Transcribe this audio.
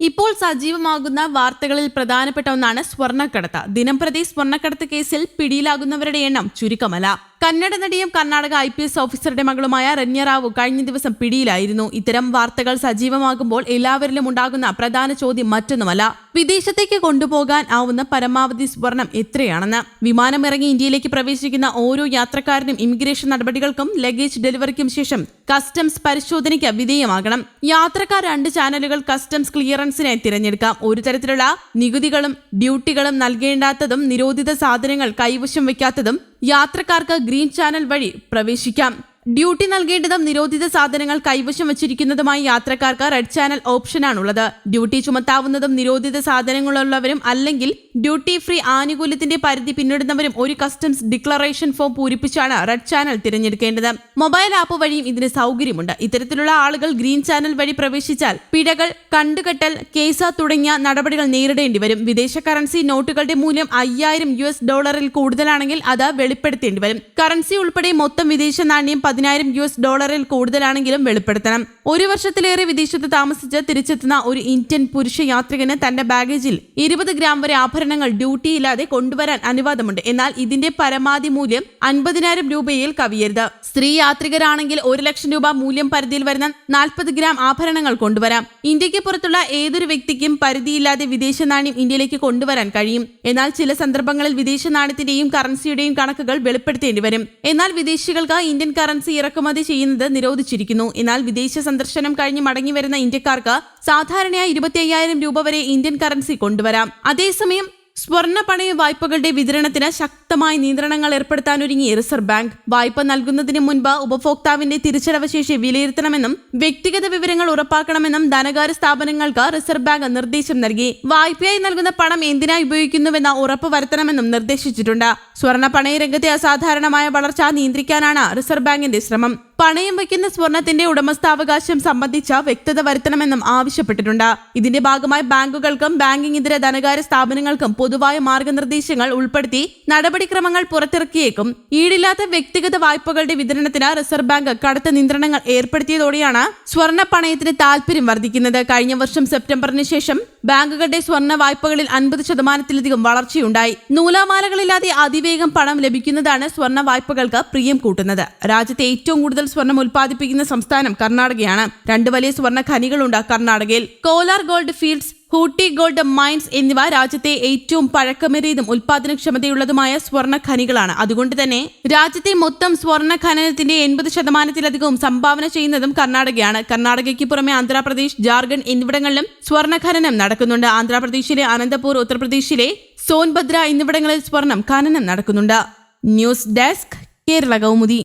ഇപ്പോൾ സജീവമാകുന്ന വാർത്തകളിൽ പ്രധാനപ്പെട്ട ഒന്നാണ് സ്വർണക്കടത്ത്. ദിനംപ്രതി സ്വർണക്കടത്ത് കേസിൽ പിടിയിലാകുന്നവരുടെ എണ്ണം ചുരുക്കമല്ല. കന്നഡ നടിയും കർണാടക ഐ പി എസ് ഓഫീസറുടെ മകളുമായ റന്യറാവു റാവു കഴിഞ്ഞ ദിവസം പിടിയിലായിരുന്നു. ഇത്തരം വാർത്തകൾ സജീവമാകുമ്പോൾ എല്ലാവരിലും ഉണ്ടാകുന്ന പ്രധാന ചോദ്യം മറ്റൊന്നുമല്ല വിദേശത്തേക്ക് കൊണ്ടുപോകാൻ ആവുന്ന പരമാവധി സ്വർണം എത്രയാണെന്ന്. വിമാനമിറങ്ങി ഇന്ത്യയിലേക്ക് പ്രവേശിക്കുന്ന ഓരോ യാത്രക്കാരനും ഇമിഗ്രേഷൻ നടപടികൾക്കും ലഗേജ് ഡെലിവറിക്കും ശേഷം കസ്റ്റംസ് പരിശോധനയ്ക്ക് വിധേയമാകണം. യാത്രക്കാർ രണ്ട് ചാനലുകൾ കസ്റ്റംസ് ക്ലിയറൻസിനായി തിരഞ്ഞെടുക്കാം. ഒരു തരത്തിലുള്ള നികുതികളും ഡ്യൂട്ടികളും നൽകേണ്ടാത്തതും നിരോധിത സാധനങ്ങൾ കൈവശം വയ്ക്കാത്തതും യാത്രക്കാർക്ക് ഗ്രീൻ ചാനൽ വഴി പ്രവേശിക്കാം. ഡ്യൂട്ടി നൽകേണ്ടതും നിരോധിത സാധനങ്ങൾ കൈവശം വച്ചിരിക്കുന്നതുമായി യാത്രക്കാർക്ക് റെഡ് ചാനൽ ഓപ്ഷനാണുള്ളത്. ഡ്യൂട്ടി ചുമത്താവുന്നതും നിരോധിത സാധനങ്ങളുള്ളവരും അല്ലെങ്കിൽ ഡ്യൂട്ടി ഫ്രീ ആനുകൂല്യത്തിന്റെ പരിധി പിന്നിടുന്നവരും ഒരു കസ്റ്റംസ് ഡിക്ലറേഷൻ ഫോം പൂരിപ്പിച്ചാണ് റെഡ് ചാനൽ തിരഞ്ഞെടുക്കേണ്ടത്. മൊബൈൽ ആപ്പ് വഴിയും ഇതിന് സൗകര്യമുണ്ട്. ഇത്തരത്തിലുള്ള ആളുകൾ ഗ്രീൻ ചാനൽ വഴി പ്രവേശിച്ചാൽ പിഴകൾ കണ്ടുകെട്ടൽ കേസ തുടങ്ങിയ നടപടികൾ നേരിടേണ്ടി വരും. വിദേശ കറൻസി നോട്ടുകളുടെ മൂല്യം അയ്യായിരം യു ഡോളറിൽ കൂടുതലാണെങ്കിൽ അത് വെളിപ്പെടുത്തേണ്ടി വരും. കറൻസി ഉൾപ്പെടെ മൊത്തം വിദേശ നാണ്യം പതിനായിരം യു എസ് ഡോളറിൽ കൂടുതലാണെങ്കിലും വെളിപ്പെടുത്തണം. ഒരു വർഷത്തിലേറെ വിദേശത്ത് താമസിച്ച് തിരിച്ചെത്തുന്ന ഒരു ഇന്ത്യൻ പുരുഷ യാത്രികന് തന്റെ ബാഗേജിൽ ഇരുപത് ഗ്രാം വരെ ആഭരണങ്ങൾ ഡ്യൂട്ടിയില്ലാതെ കൊണ്ടുവരാൻ അനുവാദമുണ്ട്. എന്നാൽ ഇതിന്റെ പരമാവധി മൂല്യം അൻപതിനായിരം രൂപയിൽ കവിയരുത്. സ്ത്രീ യാത്രികരാണെങ്കിൽ ഒരു ലക്ഷം രൂപ മൂല്യം പരിധിയിൽ വരുന്ന നാൽപ്പത് ഗ്രാം ആഭരണങ്ങൾ കൊണ്ടുവരാം. ഇന്ത്യയ്ക്ക് പുറത്തുള്ള ഏതൊരു വ്യക്തിക്കും പരിധിയില്ലാതെ വിദേശ നാണ്യം ഇന്ത്യയിലേക്ക് കൊണ്ടുവരാൻ കഴിയും. എന്നാൽ ചില സന്ദർഭങ്ങളിൽ വിദേശ നാണ്യത്തിന്റെയും കറൻസിയുടെയും കണക്കുകൾ വെളിപ്പെടുത്തേണ്ടി വരും. എന്നാൽ വിദേശികൾക്ക് ഇന്ത്യൻ കറൻസി ഇറക്കുമതി ചെയ്യുന്നത് നിരോധിച്ചിരിക്കുന്നു. എന്നാൽ വിദേശ സന്ദർശനം കഴിഞ്ഞ് മടങ്ങി വരുന്ന ഇന്ത്യക്കാർക്ക് സാധാരണയായി ഇരുപത്തി അയ്യായിരം രൂപ വരെ ഇന്ത്യൻ കറൻസി കൊണ്ടുവരാം. അതേസമയം സ്വർണ പണയ വായ്പകളുടെ വിതരണത്തിന് ശക്തമായ നിയന്ത്രണങ്ങൾ ഏർപ്പെടുത്താനൊരുങ്ങി റിസർവ് ബാങ്ക് വായ്പ നൽകുന്നതിന് മുൻപ് ഉപഭോക്താവിന്റെ തിരിച്ചടവ് ശേഷി വിലയിരുത്തണമെന്നും വ്യക്തിഗത വിവരങ്ങൾ ഉറപ്പാക്കണമെന്നും ധനകാര്യ സ്ഥാപനങ്ങൾക്ക് റിസർവ് ബാങ്ക് നിർദ്ദേശം നൽകി. വായ്പയായി നൽകുന്ന പണം എന്തിനായി ഉപയോഗിക്കുന്നുവെന്ന് ഉറപ്പ് വരുത്തണമെന്നും നിർദ്ദേശിച്ചിട്ടുണ്ട്. സ്വർണ പണയരംഗത്തെ അസാധാരണമായ വളർച്ച നിയന്ത്രിക്കാനാണ് റിസർവ് ബാങ്കിന്റെ ശ്രമം. പണയം വയ്ക്കുന്ന സ്വർണത്തിന്റെ ഉടമസ്ഥാവകാശം സംബന്ധിച്ച വ്യക്തത വരുത്തണമെന്നും ആവശ്യപ്പെട്ടിട്ടുണ്ട്. ഇതിന്റെ ഭാഗമായി ബാങ്കുകൾക്കും ബാങ്കിംഗ് ഇതര ധനകാര്യ സ്ഥാപനങ്ങൾക്കും പൊതുവായ മാർഗനിർദ്ദേശങ്ങൾ ഉൾപ്പെടുത്തി നടപടിക്രമങ്ങൾ പുറത്തിറക്കിയേക്കും. ഈടില്ലാത്ത വ്യക്തിഗത വായ്പകളുടെ വിതരണത്തിന് റിസർവ് ബാങ്ക് കടുത്ത നിയന്ത്രണങ്ങൾ ഏർപ്പെടുത്തിയതോടെയാണ് സ്വർണ പണയത്തിന് താൽപര്യം വർദ്ധിക്കുന്നത്. കഴിഞ്ഞ വർഷം സെപ്റ്റംബറിന് ശേഷം ബാങ്കുകളുടെ സ്വർണ വായ്പകളിൽ അൻപത് ശതമാനത്തിലധികം വളർച്ചയുണ്ടായി. നൂലാമാലകളില്ലാതെ അതിവേഗം പണം ലഭിക്കുന്നതാണ് സ്വർണ വായ്പകൾക്ക് പ്രിയം കൂട്ടുന്നത്. രാജ്യത്തെ ഏറ്റവും കൂടുതൽ സ്വർണം ഉൽപ്പാദിപ്പിക്കുന്ന സംസ്ഥാനം കർണാടകയാണ്. രണ്ട് വലിയ സ്വർണ ഖനികളുണ്ട് കർണാടകയിൽ. Kolar gold fields Hutti gold mines എന്നിവ രാജ്യത്തെ ഏറ്റവും പഴക്കമേറിയതും ഉൽപാദനക്ഷമതയുള്ളതുമായ സ്വർണ ഖനികളാണ് അതുകൊണ്ട് തന്നെ രാജ്യത്തെ മൊത്തം സ്വർണ ഖനനത്തിന്റെ എൺപത് ശതമാനത്തിലധികവും സംഭാവന ചെയ്യുന്നതും കർണാടകയാണ്. കർണാടകയ്ക്ക് പുറമെ ആന്ധ്രാപ്രദേശ് ജാർഖണ്ഡ് എന്നിവിടങ്ങളിലും സ്വർണ ഖനനം നടക്കുന്നുണ്ട്. ആന്ധ്രാപ്രദേശിലെ അനന്തപൂർ ഉത്തർപ്രദേശിലെ സോൻഭദ്ര എന്നിവിടങ്ങളിൽ സ്വർണം ഖനനം നടക്കുന്നുണ്ട്. News desk Kerala Kaumudi.